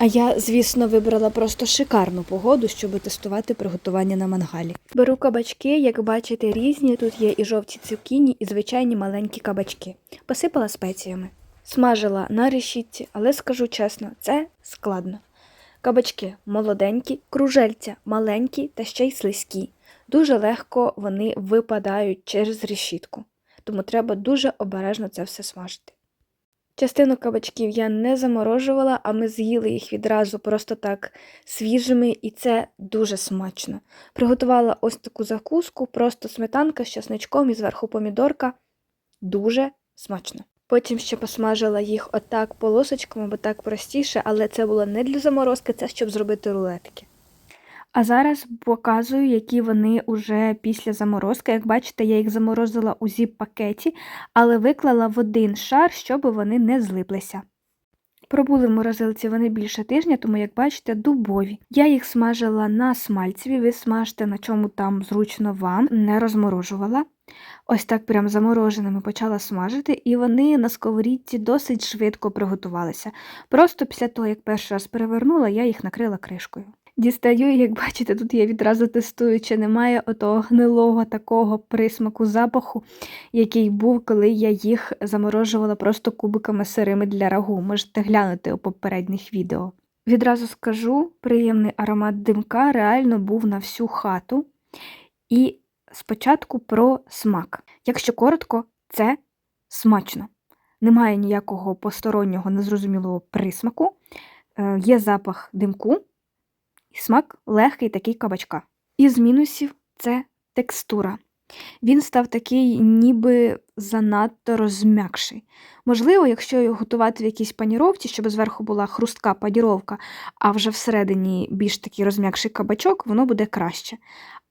А я, звісно, вибрала просто шикарну погоду, щоб тестувати приготування на мангалі. Беру кабачки, як бачите, різні. Тут є і жовті цукіні, і звичайні маленькі кабачки. Посипала спеціями. Смажила на решітці, але скажу чесно, це складно. Кабачки молоденькі, кружельця маленькі та ще й слизькі. Дуже легко вони випадають через решітку, тому треба дуже обережно це все смажити. Частину кабачків я не заморожувала, а ми з'їли їх відразу просто так свіжими, і це дуже смачно. Приготувала ось таку закуску, просто сметанка з часничком і зверху помідорка. Дуже смачно. Потім ще посмажила їх отак полосочками, бо так простіше, але це було не для заморозки, це щоб зробити рулетики. А зараз показую, які вони уже після заморозки. Як бачите, я їх заморозила у зіп-пакеті, але виклала в один шар, щоб вони не злиплися. Пробули в морозилці вони більше тижня, тому, як бачите, дубові. Я їх смажила на смальцеві, ви смажте на чому там зручно вам, не розморожувала. Ось так прям замороженими почала смажити, і вони на сковорідці досить швидко приготувалися. Просто після того, як перший раз перевернула, я їх накрила кришкою. Дістаю, як бачите, тут я відразу тестую, чи немає отого гнилого такого присмаку запаху, який був, коли я їх заморожувала просто кубиками сирими для рагу. Можете глянути у попередніх відео. Відразу скажу, приємний аромат димка реально був на всю хату. І спочатку про смак. Якщо коротко, це смачно. Немає ніякого постороннього незрозумілого присмаку, Е, є запах димку. І смак легкий такий кабачка. Із мінусів це текстура. Він став такий, ніби занадто розм'якший. Можливо, якщо його готувати в якійсь паніровці, щоб зверху була хрустка паніровка, а вже всередині більш такий розм'якший кабачок, воно буде краще.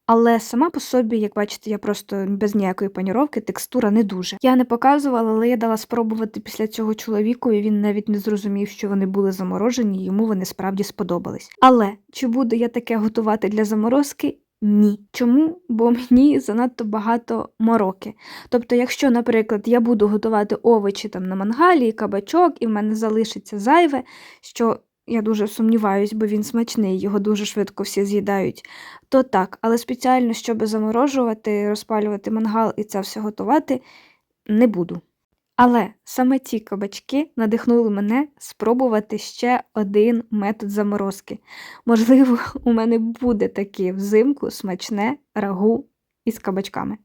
Але сама по собі, як бачите, я просто без ніякої паніровки, текстура не дуже. Я не показувала, але я дала спробувати після цього чоловіку, і він навіть не зрозумів, що вони були заморожені, і йому вони справді сподобались. Але чи буду я таке готувати для заморозки? Ні. Чому? Бо мені занадто багато мороки. Тобто, якщо, наприклад, я буду готувати овочі там на мангалі, кабачок, і в мене залишиться зайве, що я дуже сумніваюсь, бо він смачний, його дуже швидко всі з'їдають, то так, але спеціально, щоб заморожувати, розпалювати мангал і це все готувати, не буду. Але саме ці кабачки надихнули мене спробувати ще один метод заморозки. Можливо, у мене буде таке взимку смачне рагу із кабачками.